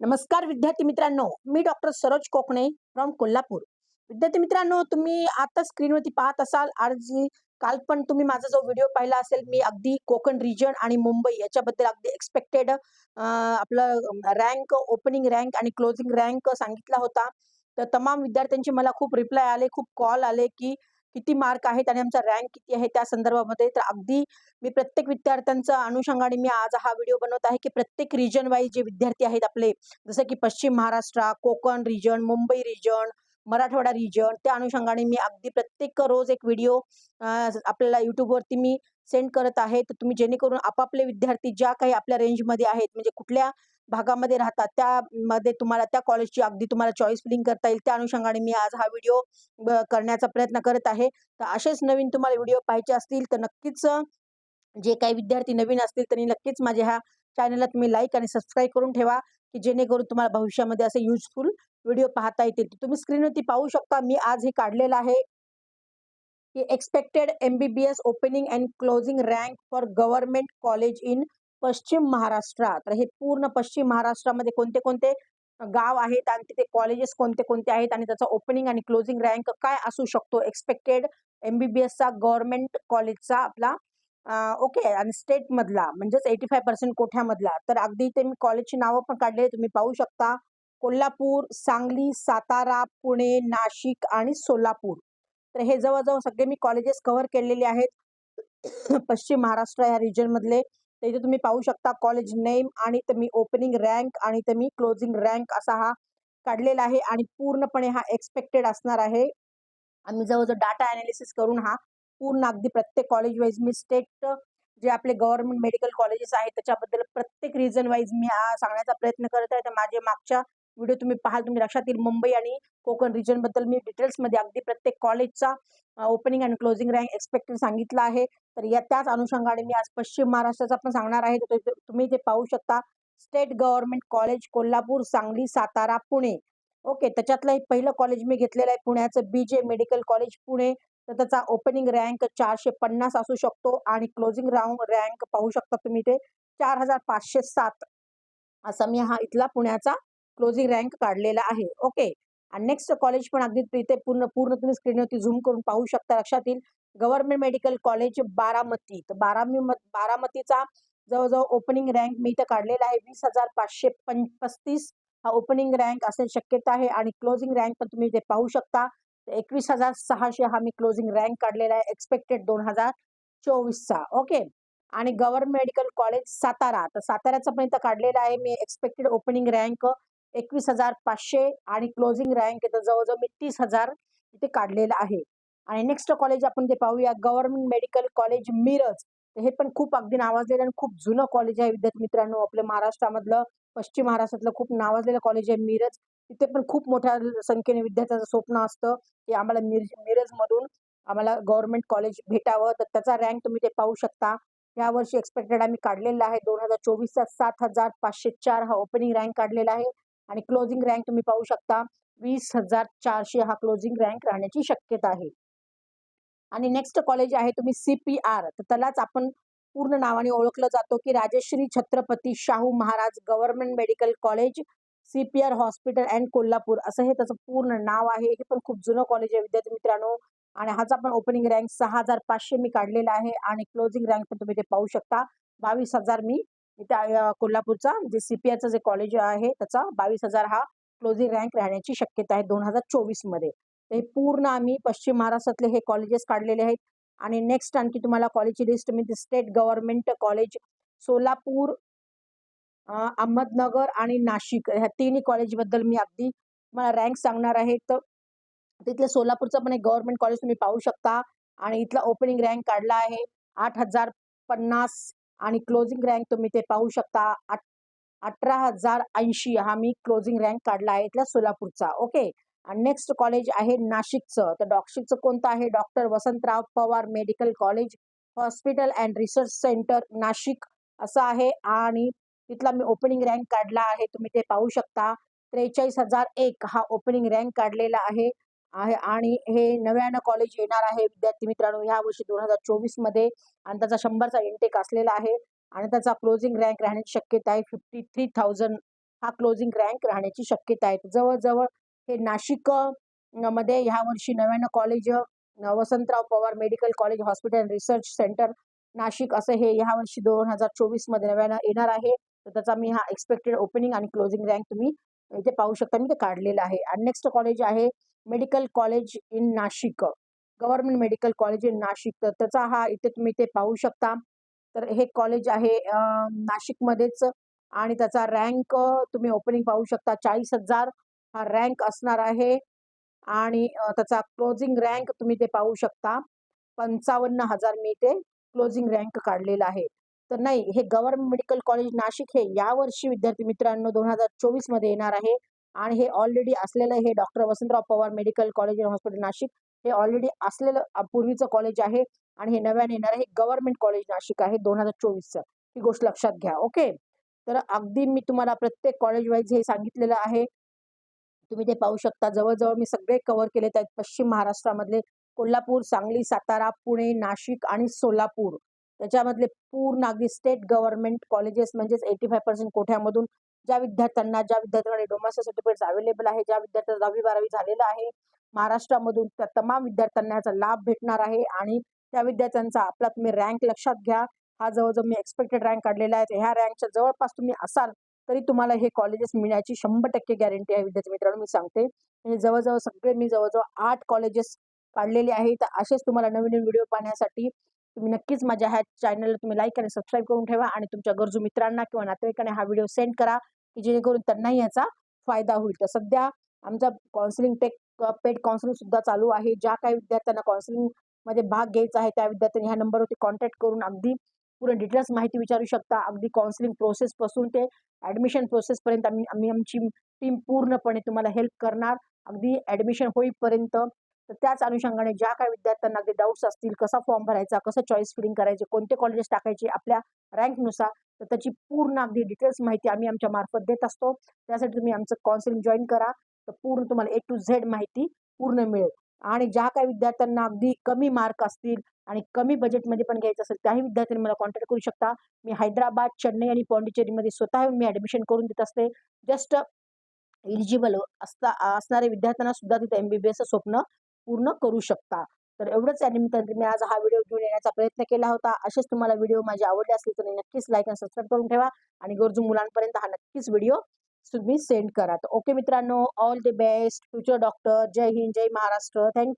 नमस्कार विद्यार्थी मित्रांनो मी डॉक्टर सरोज कोकणे फ्रॉम कोल्हापूर. विद्यार्थी मित्रांनो तुम्ही आता स्क्रीनवरती पाहत असाल आज काल पण तुम्ही माझा जो व्हिडिओ पाहिला असेल मी अगदी कोकण रिजन आणि मुंबई याच्याबद्दल अगदी एक्सपेक्टेड आपलं रँक ओपनिंग रँक आणि क्लोजिंग रँक सांगितला होता. तर तमाम विद्यार्थ्यांचे मला खूप रिप्लाय आले खूप कॉल आले की किती मार्क आहेत आणि आमचा रँक किती आहे त्या संदर्भामध्ये. तर अगदी मी प्रत्येक विद्यार्थ्यांचा अनुषंगाने मी आज हा व्हिडिओ बनवत आहे की प्रत्येक रिजन वाईज जे विद्यार्थी आहेत आपले जसं की Paschim Maharashtra Konkan region Mumbai region Marathwada region त्या अनुषंगाने मी अगदी प्रत्येक रोज एक व्हिडिओ आपल्याला युट्यूबवरती मी सेंड करत आहे. तर तुम्ही जेणेकरून आपापले विद्यार्थी ज्या काही आपल्या रेंजमध्ये आहेत म्हणजे कुठल्या भागामध्ये राहतात. त्यामध्ये तुम्हाला त्या कॉलेजची अगदी तुम्हाला चॉईस फिलिंग करता येईल. त्या अनुषंगाने मी आज हा व्हिडिओ करण्याचा प्रयत्न करत आहे. तर असेच नवीन तुम्हाला व्हिडिओ पाहिजे असतील तर नक्कीच जे काही विद्यार्थी नवीन असतील त्यांनी नक्कीच माझ्या ह्या चॅनलला तुम्ही लाईक आणि सबस्क्राईब करून ठेवा की जेणेकरून तुम्हाला भविष्यामध्ये असे युजफुल व्हिडिओ पाहता येतील. तुम्ही स्क्रीनवरती पाहू शकता मी आज हे काढलेलं आहे. की expected M B B S opening and closing rank for government college in Paschim महाराष्ट्रात. तर हे पूर्ण पश्चिम महाराष्ट्रामध्ये कोणते कोणते गाव आहेत आणि तिथे कॉलेजेस कोणते कोणते आहेत आणि त्याचा ओपनिंग आणि क्लोजिंग रँक काय असू शकतो? एक्सपेक्टेड एमबीबीएसचा गव्हर्नमेंट कॉलेजचा आपला ओके आणि स्टेटमधला म्हणजेच एटी फाय पर्सेंट कोठ्यामधला. तर अगदी ते मी कॉलेजची नावं पण काढले तुम्ही पाहू शकता. कोल्हापूर सांगली सातारा पुणे नाशिक आणि सोलापूर. तर हे जवळजवळ सगळे मी कॉलेजेस कव्हर केलेले आहेत. पश्चिम महाराष्ट्र या रिजनमधले तर इथे तुम्ही पाहू शकता कॉलेज नेम आणि तुम्ही ओपनिंग रँक आणि तुम्ही क्लोजिंग रँक असा हा काढलेला आहे आणि पूर्णपणे हा एक्सपेक्टेड असणार आहे. आम्ही जवळजवळ डाटा अनालिसिस करून हा पूर्ण अगदी प्रत्येक कॉलेज वाईज मी स्टेट जे आपले गव्हर्नमेंट मेडिकल कॉलेजेस आहेत त्याच्याबद्दल प्रत्येक रिझन वाईज मी सांगण्याचा प्रयत्न करत आहे. तर माझे मागच्या व्हिडिओ तुम्ही पाहाल तुम्ही लक्षात येईल. मुंबई आणि कोकण रिजनबद्दल मी डिटेल्समध्ये अगदी प्रत्येक कॉलेजचा opening and closing rank expected सांगितला आहे. तर या त्याच अनुषंगाने मी आज पश्चिम महाराष्ट्राचा पण सांगणार आहे. तर तुम्ही ते पाहू शकता. State government college Kolhapur Sangli Satara Pune. Okay त्याच्यातलं एक पहिलं कॉलेज मी घेतलेलं आहे पुण्याचं B J medical college Pune. तर त्याचा ओपनिंग रँक चारशे पन्नास असू शकतो आणि क्लोजिंग राऊंड रँक पाहू शकता तुम्ही ते चार हजार पाचशे सात. असा मी हा इथला पुण्याचा क्लोजिंग रँक काढलेला आहे. ओके आणि नेक्स्ट कॉलेज पण अगदी तिथे पूर्ण पूर्ण तुम्ही स्क्रीनवरती झूम करून पाहू शकता लक्षात येईल. Government medical college Baramati. तर बारामी बारामतीचा जवळजवळ ओपनिंग रँक मी इथं काढलेला आहे. वीस हजार पाचशे पं पस्तीस हा ओपनिंग रँक असेल शक्यता आहे. आणि क्लोजिंग रँक पण तुम्ही इथे पाहू शकता. एकवीस हजार सहाशे हा मी क्लोजिंग रँक काढलेला आहे. एक्सपेक्टेड दोन हजार चोवीसचा. ओके आणि गव्हर्नमेंट मेडिकल कॉलेज सातारा. तर साताऱ्याचा पण इथं काढलेला आहे. मी एक्सपेक्टेड ओपनिंग रँक एकवीस हजार पाचशे आणि क्लोजिंग रँक इथं जवळजवळ मी तीस हजार इथे काढलेलं आहे. आणि नेक्स्ट कॉलेज आपण ते पाहूया. गव्हर्नमेंट मेडिकल कॉलेज मिरज हे पण खूप अगदी नावाजलेलं आणि खूप जुनं कॉलेज आहे विद्यार्थी मित्रांनो. आपल्या महाराष्ट्रामधलं पश्चिम महाराष्ट्रातलं खूप नावाजलेलं कॉलेज आहे मिरज तिथे पण खूप मोठ्या संख्येने विद्यार्थ्यांचं स्वप्न असतं की आम्हाला मिर मिरजमधून आम्हाला गव्हर्नमेंट कॉलेज भेटावं. तर त्याचा रँक तुम्ही ते पाहू शकता. या वर्षी एक्सपेक्टेड आम्ही काढलेला आहे. दोन हजार चोवीसचा सात हजार पाचशे चार हा ओपनिंग रँक काढलेला आहे. आणि क्लोजिंग रँक तुम्ही पाहू शकता. वीस हजार चारशे हा क्लोजिंग रँक राहण्याची शक्यता आहे. आणि नेक्स्ट कॉलेज आहे तुम्ही सी पी आर तर त्यालाच आपण पूर्ण नावाने ओळखलं जातो की Rajshri Chhatrapati Shahu Maharaj government medical college C P R hospital and Kolhapur. असं हे त्याचं पूर्ण नाव आहे. हे पण खूप जुनं कॉलेज आहे विद्यार्थी मित्रांनो. आणि हाचा पण ओपनिंग रँक सहा हजार पाचशे मी काढलेला आहे. आणि क्लोजिंग रँक पण तुम्ही ते पाहू शकता. बावीस हजार मी त्या कोल्हापूरचा जे सीपीआयचं जे कॉलेज आहे त्याचा बावीस हजार हा क्लोजिंग रँक राहण्याची शक्यता आहे दोन हजार चोवीसमध्ये हे पूर्ण आम्ही पश्चिम महाराष्ट्रातले हे कॉलेजेस काढलेले आहेत. आणि नेक्स्ट आणखी तुम्हाला कॉलेजची लिस्ट मी state government college Solapur Ahmednagar आणि नाशिक ह्या तिन्ही कॉलेजबद्दल मी अगदी मला रँक सांगणार आहे. तर तिथलं सोलापूरचं पण एक गव्हर्नमेंट कॉलेज तुम्ही पाहू शकता. आणि इथला ओपनिंग रँक काढला आहे. आठ हजार पन्नास आणि क्लोजिंग रँक तुम्ही ते पाहू शकता. अठरा हजार ऐंशी हा मी क्लोजिंग रँक काढला आहे इथल्या सोलापूरचा. ओके आणि नेक्स्ट कॉलेज आहे नाशिकचं. तर डॉक्शिकचं कोणतं आहे? Doctor Vasantrao Pawar medical college hospital and research centre Nashik. असं आहे. आणि तिथला मी ओपनिंग रँक काढला आहे. तुम्ही ते पाहू शकता. त्रेचाळीस हजार एक हा ओपनिंग रँक काढलेला आहे. आहे आणि हे नव्यानं कॉलेज येणार आहे. विद्यार्थी मित्रांनो ह्या वर्षी दोन हजार चोवीसमध्ये आणि त्याचा शंभरचा इंटेक असलेला आहे आणि त्याचा क्लोजिंग रँक राहण्याची शक्यता आहे. फिफ्टी थ्री थाउजंड हा क्लोजिंग रँक राहण्याची शक्यता आहे. जवळजवळ हे नाशिकमध्ये ह्या वर्षी नव्यानं college Vasantrao Pawar medical college hospital research centre Nashik असं हे ह्या वर्षी दोन हजार चोवीसमध्ये नव्यानं येणार आहे. तर त्याचा मी हा एक्सपेक्टेड ओपनिंग आणि क्लोजिंग रँक तुम्ही इथे पाहू शकता मी ते काढलेलं आहे. आणि नेक्स्ट कॉलेज आहे medical college in Nashik government medical college in Nashik तर त्याचा हा इथे तुम्ही ते पाहू शकता. तर हे कॉलेज आहे नाशिकमध्येच. आणि त्याचा रँक तुम्ही ओपनिंग पाहू शकता. चाळीस हजार हा रँक असणार आहे. आणि त्याचा क्लोजिंग रँक तुम्ही ते पाहू शकता. पंचावन्न हजार मी ते क्लोजिंग रँक काढलेला आहे. तर नाही हे गव्हर्नमेंट मेडिकल कॉलेज नाशिक हे यावर्षी विद्यार्थी मित्रांनो दोन हजार चोवीसमध्ये येणार आहे. आणि हे ऑलरेडी असलेलं हे doctor Vasantrao Pawar medical college and hospital Nashik हे ऑलरेडी असलेलं पूर्वीचं कॉलेज आहे. आणि हे नव्याने येणार आहे. गव्हर्नमेंट कॉलेज नाशिक आहे दोन हजार चोवीसचं. ही गोष्ट लक्षात घ्या. ओके? तर अगदी मी तुम्हाला प्रत्येक कॉलेज वाईज हे सांगितलेलं आहे. तुम्ही ते पाहू शकता. जवळजवळ मी सगळे कव्हर केले आहेत पश्चिम महाराष्ट्रामधले. कोल्हापूर सांगली सातारा पुणे नाशिक आणि सोलापूर. त्याच्यामधले पूर्ण अगदी स्टेट गव्हर्नमेंट कॉलेजेस म्हणजेच एटी फाय पर्सेंट कोठ्यामधून ज्या विद्यार्थ्यांना ज्या विद्यार्थ्यांकडे डोमेस्टिक सर्टिफिकेट्स अवेलेबल आहे ज्या विद्यार्थ्यांना दहावी बारावी झालेलं आहे महाराष्ट्रामधून त्या तमाम विद्यार्थ्यांना याचा लाभ भेटणार आहे आणि त्या विद्यार्थ्यांचा आपला तुम्ही रँक लक्षात घ्या. हा जवळजवळ मी एक्सपेक्टेड रँक काढलेला आहे. ह्या रँकच्या जवळपास तुम्ही असाल तरी तुम्हाला हे कॉलेजेस मिळण्याची शंभर टक्के गॅरंटी आहे. विद्यार्थी मित्रांनो मी सांगते. म्हणजे जवळजवळ सगळे मी जवळजवळ आठ कॉलेजेस काढलेले आहे तर असेच तुम्हाला नवीन नवीन व्हिडिओ पाहण्यासाठी तुम्ही नक्कीच माझ्या ह्या चॅनलला तुम्ही लाईक आणि सबस्क्राईब करून ठेवा आणि तुमच्या गरजू मित्रांना किंवा नातेवाईकांना हा व्हिडिओ सेंड करा की जेणेकरून त्यांनाही याचा फायदा होईल. तर सध्या आमचा काउन्सिलिंग टेक पेड काउन्सिलिंग सुद्धा चालू आहे. ज्या काही विद्यार्थ्यांना काउन्सिलिंगमध्ये भाग घ्यायचा आहे त्या विद्यार्थ्यांनी ह्या नंबरवरती कॉन्टॅक्ट करून अगदी पूर्ण डिटेल्स माहिती विचारू शकता. अगदी काउन्सिलिंग प्रोसेसपासून ते ॲडमिशन प्रोसेसपर्यंत आम्ही आम्ही आमची टीम पूर्णपणे तुम्हाला हेल्प करणार. अगदी ॲडमिशन होईपर्यंत तर त्याच अनुषंगाने ज्या काही विद्यार्थ्यांना अगदी डाऊट्स असतील कसा फॉर्म भरायचा कसं चॉईस फिलिंग करायचे कोणते कॉलेजेस टाकायचे आपल्या रँकनुसार तर त्याची पूर्ण अगदी डिटेल्स माहिती आम्ही आमच्या मार्फत देत असतो. त्यासाठी तुम्ही आमचं काउन्सिलिंग जॉईन करा. तर पूर्ण तुम्हाला ए टू झेड माहिती पूर्ण मिळेल. आणि ज्या काही विद्यार्थ्यांना अगदी कमी मार्क असतील आणि कमी बजेटमध्ये पण घ्यायचं असेल त्याही विद्यार्थ्यांनी मला कॉन्टॅक्ट करू शकता. मी हैदराबाद चेन्नई आणि पॉंडिचेरीमध्ये स्वतः मी ॲडमिशन करून देत असते. जस्ट एलिजिबल असता असणारे विद्यार्थ्यांना सुद्धा तिथे एम बी बी एसचं स्वप्न पूर्ण करू शकता. तर एवढंच या निमित्ताने मी आज हा व्हिडिओ घेऊन येण्याचा प्रयत्न केला होता. असेच तुम्हाला व्हिडिओ माझे आवडले असले तर नक्कीच लाईक आणि सबस्क्राईब करून ठेवा आणि गरजू मुलांपर्यंत हा नक्कीच व्हिडिओ तुम्ही सेंड करा. तर ओके मित्रांनो all the best future doctor जय हिंद जय महाराष्ट्र. थँक